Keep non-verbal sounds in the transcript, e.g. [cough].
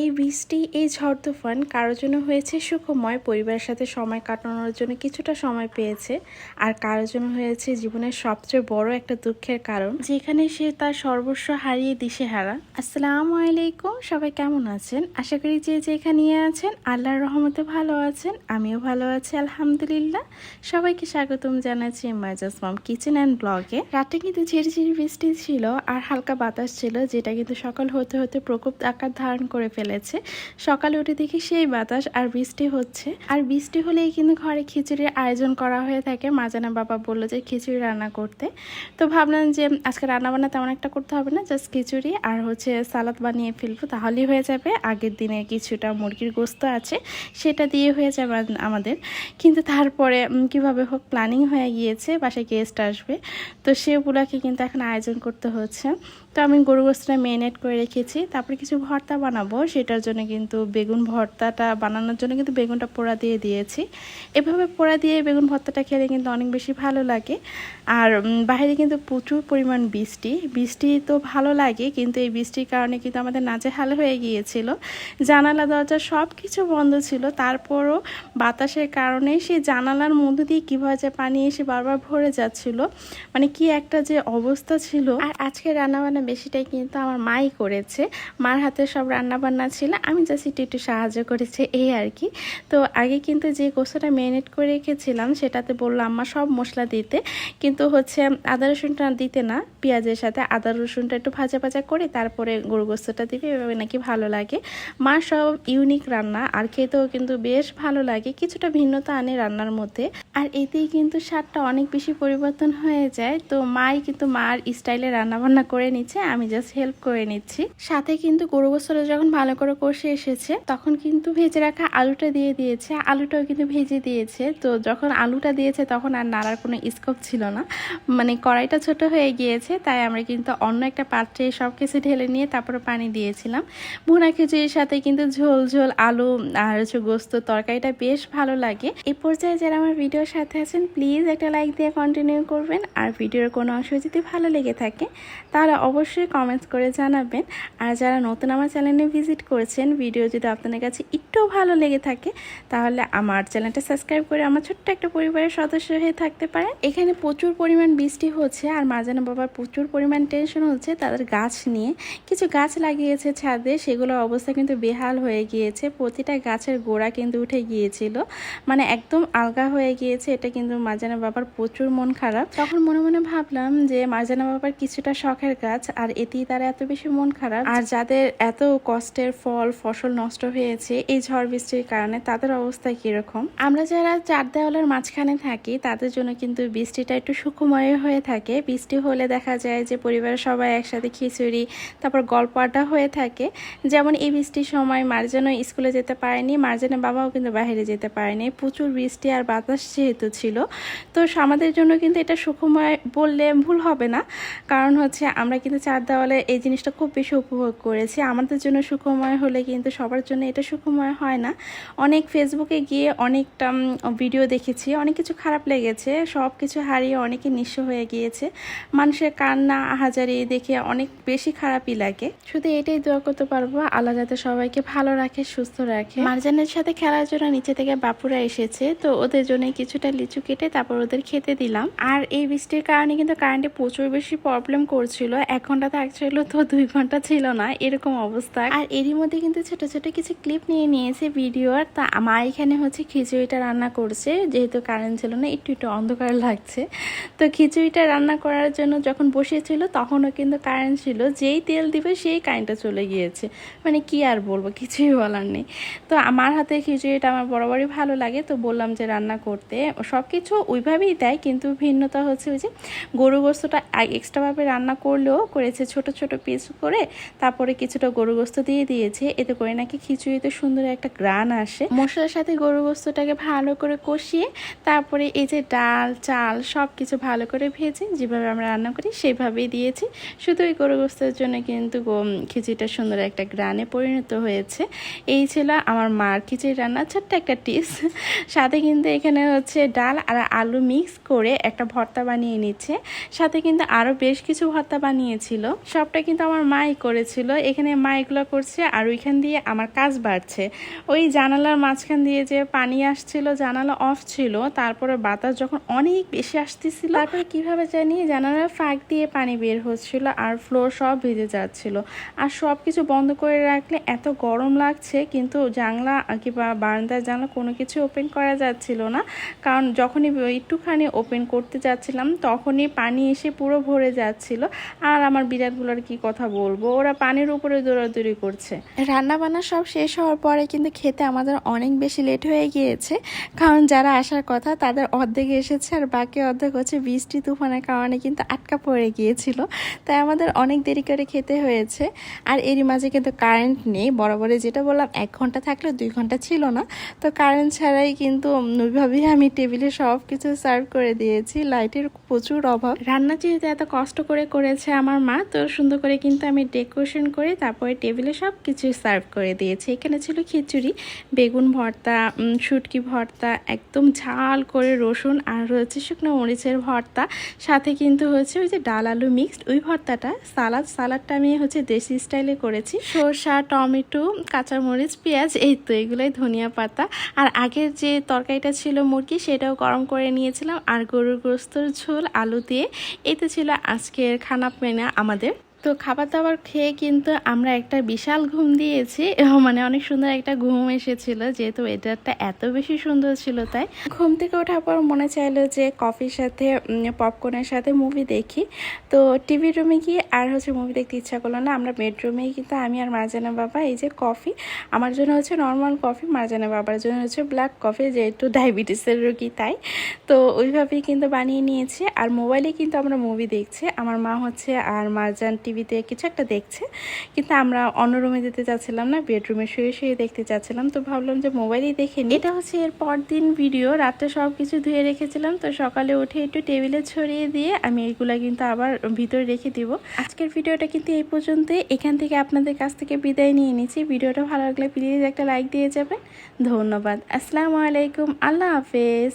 এই বৃষ্টি, এই ঝড় তুফান কারোর জন্য হয়েছে সুখময়, পরিবারের সাথে সময় কাটানোর জন্য কিছুটা সময় পেয়েছে আর কারোর জন্য হয়েছে জীবনের সবচেয়ে বড় একটা দুঃখের কারণ, যেখানে সে তার সর্বস্ব হারিয়ে দিশে দিশেহারা। আসসালামু আলাইকুম, সবাই কেমন আছেন? আশা করি যে যেখানে আছেন, আল্লাহর রহমতে ভালো আছেন, আমিও ভালো আছি, আলহামদুলিল্লাহ। সবাইকে স্বাগতম জানাচ্ছি মাইজাস মাম কিচেন অ্যান্ড ব্লগে। রাতে কিন্তু ঝিরিঝিরি বৃষ্টি ছিল আর হালকা বাতাস ছিল, যেটা কিন্তু সকাল হতে হতে প্রকোপ আকার ধারণ করে ফেলেছে। সকালে উঠে দেখি সেই বাতাস আর বৃষ্টি হচ্ছে। আর বৃষ্টি হলেই কিন্তু ঘরে খিচুড়ির আয়োজন করা হয়ে থাকে। মাজানা বাবা বলল যে, খিচুড়ি রান্না করতে। তো ভাবলাম যে, আজকে রান্না বান্না তেমন একটা করতে হবে না জাস্ট খিচুড়ি আর হচ্ছে সালাদ বানিয়ে ফেলব। তাহলেই হয়ে যাবে। আগের দিনে কিছুটা মুরগির গোস্ত আছে, সেটা দিয়ে হয়ে যাবে আমাদের। কিন্তু তারপরে কীভাবে হোক প্ল্যানিং হয়ে গিয়েছে, বাসায় গেস্ট আসবে। তো সেগুলোকে কিন্তু এখন আয়োজন করতে হচ্ছে। তো আমি গরু গোস্তটা মেরিনেট করে রেখেছি। তারপরে কিছু ভর্তা বানাবো। সেটার জন্য কিন্তু বেগুন ভর্তাটা বানানোর জন্য কিন্তু বেগুনটা পোড়া দিয়ে দিয়েছি। এভাবে পোড়া দিয়ে বেগুন ভর্তাটা খেলে কিন্তু অনেক বেশি ভালো লাগে। আর বাইরে কিন্তু প্রচুর পরিমাণ বৃষ্টি। বৃষ্টি তো ভালো লাগে, কিন্তু এই বৃষ্টির কারণে কিন্তু আমাদের নাজেহাল হয়ে গিয়েছিল। জানালা, দরজা সব কিছু বন্ধ ছিল। তারপরও বাতাসের কারণে সেই জানালার মধ্য দিয়ে কীভাবে যে পানি এসে বারবার ভরে যাচ্ছিল। মানে কি একটা যে অবস্থা ছিল। আর আজকে রান্নাবান্না বেশিটাই কিন্তু আমার মাই করেছে। মার হাতে সব রান্নাবান্না ছিল, আমি জাস্ট একটু একটু সাহায্য করেছি, এই আর কি। তো আগে কিন্তু যে গোস্তটা ম্যারিনেট করে রেখেছিলাম, সেটাতে বলল, আম্মা, সব মশলা দিতে। কিন্তু হচ্ছে, আদা রসুনটা দিতে না, পেঁয়াজের সাথে আদা রসুনটা একটু ভাজা ভাজা করে তারপরে গোস্তটা দিবে, এভাবে নাকি ভালো লাগে। মার সব ইউনিক রান্না, আর খেতেও কিন্তু বেশ ভালো লাগে, কিছুটা ভিন্নতা আনে রান্নার মধ্যে। আর এতেই কিন্তু স্বাদটা অনেক বেশি পরিবর্তন হয়ে যায়। তো মাই কিন্তু মার স্টাইলে রান্না বান্না করে নিচ্ছে, আমি জাস্ট হেল্প করে নিচ্ছি। সাথে কিন্তু গরু গোস্তটা যখন করে কষে এসেছে। তখন কিন্তু ভেজে রাখা আলুটা দিয়ে দিয়েছে। আলুটাও কিন্তু ভেজে দিয়েছে। তো যখন আলুটা দিয়েছে তখন আর নাড়ার কোনো স্কোপ ছিল না। মানে কড়াইটা ছোট হয়ে গিয়েছে, তাই আমরা কিন্তু অন্য একটা পাত্রে সব কিছু ঢেলে নিয়ে তারপরে পানি দিয়েছিলাম। ভুনা খিচুড়ির সাথে কিন্তু ঝোল ঝোল, আলু আর হচ্ছে গোস্ত তরকারিটা বেশ ভালো লাগে। এই পর্যায়ে যারা আমার ভিডিওর সাথে আছেন প্লিজ একটা লাইক দিয়ে কন্টিনিউ করবেন। আর ভিডিওর কোনো অংশ যদি ভালো লেগে থাকে, তাহলে অবশ্যই কমেন্টস করে জানাবেন। আর যারা নতুন আমার চ্যানেলে ভিজিট করেছেন, ভিডিও যদি আপনাদের কাছে একটুও ভালো লেগে থাকে, তাহলে আমার চ্যানেলটা সাবস্ক্রাইব করে আমার ছোট্ট একটা পরিবারের সদস্য হয়ে থাকতে পারেন। এখানে প্রচুর পরিমাণ বৃষ্টি হচ্ছে আর মাঝানা বাবার প্রচুর পরিমাণ টেনশন হচ্ছে, তাদের গাছ নিয়ে। কিছু গাছ লাগিয়েছে ছাদে, সেগুলোর অবস্থা কিন্তু বেহাল হয়ে গিয়েছে। প্রতিটা গাছের গোড়া কিন্তু উঠে গিয়েছিল। মানে একদম আলগা হয়ে গিয়েছে, এটা কিন্তু মার্জানা বাবার প্রচুর মন খারাপ। তখন মনে মনে ভাবলাম যে মার্জানা বাবার কিছুটা শখের গাছ, আর এতেই তারা এত বেশি মন খারাপ। আর যাদের এত কষ্টের ফল, ফসল নষ্ট হয়েছে, এই ঝড় বৃষ্টির কারণে তাদের অবস্থা কীরকম? আমরা যারা চার দেওয়ালের মাঝখানে থাকি, তাদের জন্য কিন্তু বৃষ্টিটা একটু সুখময় হয়ে থাকে। বৃষ্টি হলে দেখা যায় যে পরিবারের সবাই একসাথে খিচুড়ি, তারপর গল্প আড্ডা হয়ে থাকে। যেমন এই বৃষ্টির সময় মার্জানো স্কুলে যেতে পারেনি, মার্জানের বাবাও কিন্তু বাইরে যেতে পারেনি। প্রচুর বৃষ্টি আর বাতাস যেহেতু ছিল। তো আমাদের জন্য কিন্তু এটা সুখময় বললে ভুল হবে না। কারণ হচ্ছে আমরা কিন্তু চার দেওয়ালে এই জিনিসটা খুব বেশি উপভোগ করেছি। আমাদের জন্য সুখময় হলে কিন্তু সবার জন্য এটা সুখময় হয় না। অনেক ফেসবুকে গিয়ে অনেকটা ভিডিও দেখেছি, অনেক কিছু খারাপ লেগেছে সব কিছু হারিয়ে অনেকে নিঃস্ব হয়ে গিয়েছে। মানুষের কান্না আহাজারি দেখে অনেক বেশি খারাপই লাগে। শুধু এটাই দোয়া করতে পারব, আল্লাহ যাতে সবাইকে ভালো রাখে, সুস্থ রাখে। মার্জানের সাথে খেলার জন্য নিচে থেকে বাপুরা এসেছে, তো ওদের জন্য কিছুটা লিচু কেটে তারপর ওদের খেতে দিলাম। আর এই বৃষ্টির কারণে কিন্তু কারেন্টে প্রচুর বেশি প্রবলেম করছিল, এক ঘণ্টা থাকছিল তো দুই ঘণ্টা ছিল না, এরকম অবস্থা। আর এরই মধ্যে কিন্তু ছোট ছোট কিছু ক্লিপ নিয়ে নিয়েছে ভিডিওর তা মা এখানে হচ্ছে খিচুড়িটা রান্না করছে। যেহেতু কারেন্ট ছিল না, একটু একটু অন্ধকার লাগছে। তো খিচুড়িটা রান্না করার জন্য যখন বসিয়েছিল তখনও কিন্তু কারেন্ট ছিল। যেই তেল দিবে, সেই কারেন্টটা চলে গিয়েছে। মানে কি আর বলব, কিছুই বলার নেই। তো আমার হাতে খিচুড়িটা আমার বরাবরই ভালো লাগে। তো বললাম যে রান্না করতে। সব কিছু ওইভাবেই দেয়, কিন্তু ভিন্নতা হচ্ছে ওই যে গরু গোস্তটা এক্সট্রাভাবে রান্না করলেও করেছে ছোট ছোট পিস করে। তারপরে কিছুটা গরু গোস্ত দিয়ে দিয়েছে, এতে করে নাকি খিচুড়িতে সুন্দর একটা গ্রান আসে। মশলার সাথে গরু গোস্তটাকে ভালো করে কষিয়ে, তারপরে এই যে ডাল, চাল সব কিছু ভালো করে ভেজে যেভাবে আমরা রান্না করি সেভাবেই দিয়েছি। শুধু ওই গরু গোস্তের জন্য কিন্তু খিচুড়িটা সুন্দর একটা গ্রানে পরিণত হয়েছে। এই ছিল আমার মার খিচুড়ি রান্না, ছোট্ট একটা টিপস। সাথে কিন্তু এখানে হচ্ছে ডাল আর আলু মিক্স করে একটা ভর্তা বানিয়ে নিচ্ছে। সাথে কিন্তু আরও বেশ কিছু ভর্তা বানিয়েছে নিয়েছিল সবটা কিন্তু আমার মাই করেছিল। এখানে মা এগুলো করছে আর ওইখান দিয়ে আমার কাজ বাড়ছে। ওই জানালার মাঝখান দিয়ে যে পানি আসছিল, জানালা অফ ছিল, তারপরে বাতাস যখন অনেক বেশি আসতেছিল, তারপরে কীভাবে জানি জানালার ফাঁক দিয়ে পানি বের হচ্ছিল আর ফ্লোর সব ভিজে যাচ্ছিল। আর সব কিছু বন্ধ করে রাখলে এত গরম লাগছে, কিন্তু জানলা কিংবা বারান্দার জানলা কোনো কিছু ওপেন করা যাচ্ছিল না। কারণ যখনই একটুখানি ওপেন করতে যাচ্ছিলাম, তখনই পানি এসে পুরো ভরে যাচ্ছিল। আর আমার বিড়ালগুলোর কি কথা বলব? ওরা পানির উপরে দৌড়াদৌড়ি করছে। রান্না বান্না সব শেষ হওয়ার পরে কিন্তু খেতে আমাদের অনেক বেশি লেট হয়ে গিয়েছে। কারণ যারা আসার কথা, তাদের অর্ধেক এসেছে আর বাকি অর্ধেক হচ্ছে বৃষ্টি তুফানের কারণে কিন্তু আটকা পড়ে গিয়েছিল। তাই আমাদের অনেক দেরি করে খেতে হয়েছে। আর এরই মাঝে কিন্তু কারেন্ট নেই। বরাবরে যেটা বললাম, এক ঘণ্টা থাকলে দুই ঘণ্টা ছিল না। তো কারেন্ট ছাড়াই কিন্তু ওইভাবেই আমি টেবিলে সব কিছু সার্ভ করে দিয়েছি। লাইটের প্রচুর অভাব। রান্না যেহেতু এত কষ্ট করে করেছে আমার মা, তো সুন্দর করে কিন্তু আমি ডেকোরেশন করে তারপরে টেবিলে সব কিছু সার্ভ করে দিয়েছে। এখানে ছিল খিচুড়ি, বেগুন ভর্তা শুটকি ভর্তা, একদম ঝাল করে রসুন আর রয়েছে শুকনো মরিচের ভর্তা। সাথে কিন্তু হচ্ছে ওই যে ডাল আলু মিক্সড ওই ভর্তাটা সালাদ, সালাদটা আমি হচ্ছে দেশি স্টাইলে করেছি। সরষা, টমেটো, কাঁচামরিচ, পেঁয়াজ, এই তো এগুলোই ধনিয়া পাতা। আর আগের যে তরকারিটা ছিল মুরগি, সেটাও গরম করে নিয়েছিলাম। আর গরুর গোস্তর ঝোল আলু দিয়ে। এই তো ছিল আজকের খানা পেনা আমাদের। তো খাবার দাবার খেয়ে কিন্তু আমরা একটা বিশাল ঘুম দিয়েছি। [laughs] মানে অনেক সুন্দর একটা ঘুম এসেছিল, যেহেতু ওয়েদারটা এত বেশি সুন্দর ছিল তাই। ঘুম থেকে ওঠার পর মনে চাইলো যে কফির সাথে পপকর্নের সাথে মুভি দেখি। তো টিভি রুমে গিয়ে আর হচ্ছে মুভি দেখতে ইচ্ছা করল না। আমরা বেডরুমেই কিন্তু আমি আর মার্জানা বাবা, এই যে কফি আমার জন্য হচ্ছে নর্মাল কফি মার্জানা বাবার জন্য হচ্ছে ব্ল্যাক কফি যেহেতু ডায়াবেটিসের রোগী তাই। তো ওইভাবেই কিন্তু বানিয়ে নিয়েছি। আর মোবাইলে কিন্তু আমরা মুভি দেখছি। আমার মা হচ্ছে আর মার্জান টিভিতে কিছু একটা দেখছে, কিন্তু আমরা অন্য রুমে যেতে চাচ্ছিলাম না বেডরুমে শুয়ে শুয়ে দেখতে চাচ্ছিলাম, তো ভাবলাম যে মোবাইলেই দেখে নিই। এটা হচ্ছে এর পর দিন ভিডিও রাতে সব কিছু ধুয়ে রেখেছিলাম, তো সকালে উঠে একটু টেবিলে ছড়িয়ে দিয়ে আমি এইগুলা কিন্তু আবার ভিতরে রেখে দিব। আজকের ভিডিওটা কিন্তু এই পর্যন্তই। এখান থেকে আপনাদের কাছ থেকে বিদায় নিয়ে নিচ্ছি। ভিডিওটা ভালো লাগলে প্লিজ একটা লাইক দিয়ে যাবেন। ধন্যবাদ। আসসালামু আলাইকুম। আল্লাহ হাফেজ।